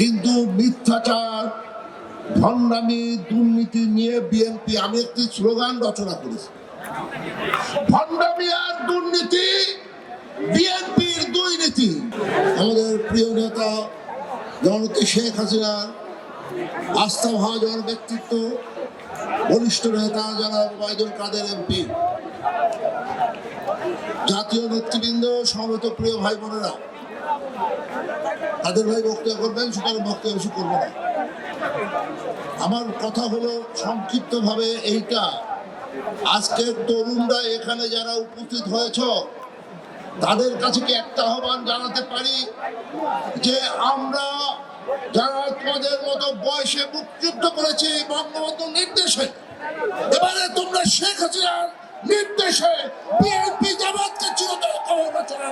কিন্তু মিথ্যাচার, ভণ্ডামি, দুর্নীতি নিয়ে বিএনপি আমি একটি স্লোগান রচনা করেছি। ভণ্ডামি আর দুর্নীতি বিএনপির দুর্নীতি আমাদের প্রিয় নেতা জননেত্রী শেখ হাসিনা আস্থা ভাজন ব্যক্তিত্ব বরিষ্ঠ নেতা যারা ওবায়দুল কাদের এমপি জাতীয় নেতৃবৃন্দ, সমবেত প্রিয় ভাই বোনেরা তাদের ভাই বক্তব্য করবেন? সুতরাং বক্তব্য বেশি করব না। আমার কথা হলো সংক্ষিপ্ত ভাবে এইটা। আজকের তরুণরা এখানে যারা উপস্থিত হয়েছ, তাদের কাছে কি একটা আহ্বান জানাতে পারি? যে আমরা যারা তোমাদের মতো বয়সে মুক্তিযুদ্ধ করেছি, বঙ্গবন্ধু নির্দেশে, এবারে তোমরা শেখ হাসিনার নির্দেশে বিএনপি জামাতকে চিরতরে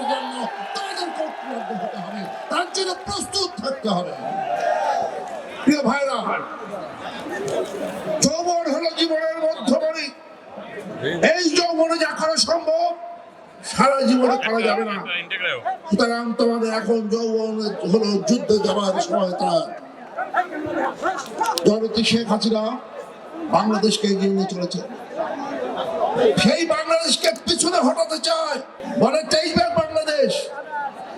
জন্য তাদের হতে হবে তার জন্য প্রস্তুত থাকতে হবে প্রিয় ভাইরা যৌবন হলো জীবনের মধ্যমণি এই যৌবনে যা করা সম্ভব সারা জীবনে করা যাবে না সুতরাং তোমাদের এখন যৌবন হলো যুদ্ধে যাবার সময় তার জনতি শেখ হাসিনা বাংলাদেশকে এগিয়ে নিয়ে চলেছে সেই বাংলাদেশকে পিছনে হটাতে চায়। মানে তেইশ বাংলাদেশ।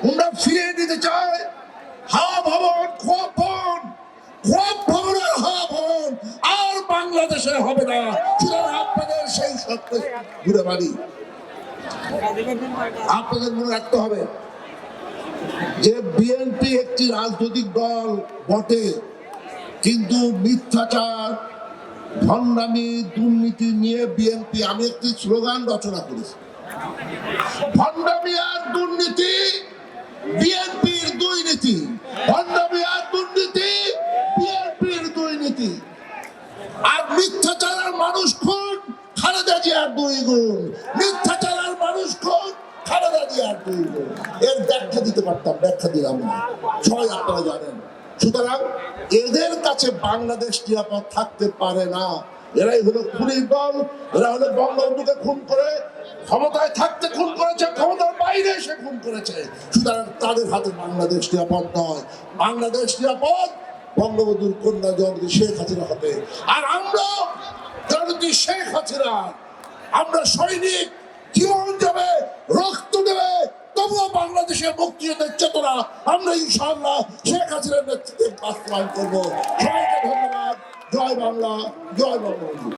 আমরা ফিরিয়ে দিতে চাই। হাওয়া ভবন খোয়াব ভবন হাওয়া ভবন। আর বাংলাদেশে হবে না। সুতরাং আপনাদের সেই সত্য ঘুরে বাড়ি। আপনাদের মনে রাখতে হবে যে বিএনপি একটি রাজনৈতিক দল বটে, কিন্তু মিথ্যাচার ভণ্ডামি, দুর্নীতি নিয়ে বিএনপি, আমি একটি স্লোগান রচনা করেছি। ভণ্ডামি আর দুর্নীতি, বিএনপির দুর্নীতি। ভণ্ডামি আর দুর্নীতি, বিএনপির আর মানুষ খুন, খালেদা জিয়ার দুই গুণ। মিথ্যাচার মানুষ খুন, খালেদা জিয়ার দুই গুণ। এর ব্যাখ্যা দিতে পারতাম, ব্যাখ্যা দিলাম না। সবাই আপনারা জানেন। সুতরাং এদের কাছে বাংলাদেশ নিরাপদ থাকতে পারে না। এরাই হলো খুনির দল এরা হলো বঙ্গবন্ধুকে খুন করে, ক্ষমতায় থাকতে খুন করেছে, ক্ষমতার বাইরে এসে খুন করেছে। সুতরাং তাদের হাতে বাংলাদেশ নিরাপদ নয়। বাংলাদেশ নিরাপদ, বঙ্গবন্ধুর কন্যা জনতি শেখ হাসিনা হবে। আর আমরা জনতি শেখ হাসিনা আমরা সৈনিক, জীবন তবুও বাংলাদেশের মুক্তিযুদ্ধের চেতনা। আমরা ইনশাআল্লাহ শেখ হাসিনার নেতৃত্বে বাস্তবায়ন করব। সবাইকে ধন্যবাদ। জয় বাংলা, জয় বঙ্গবন্ধু।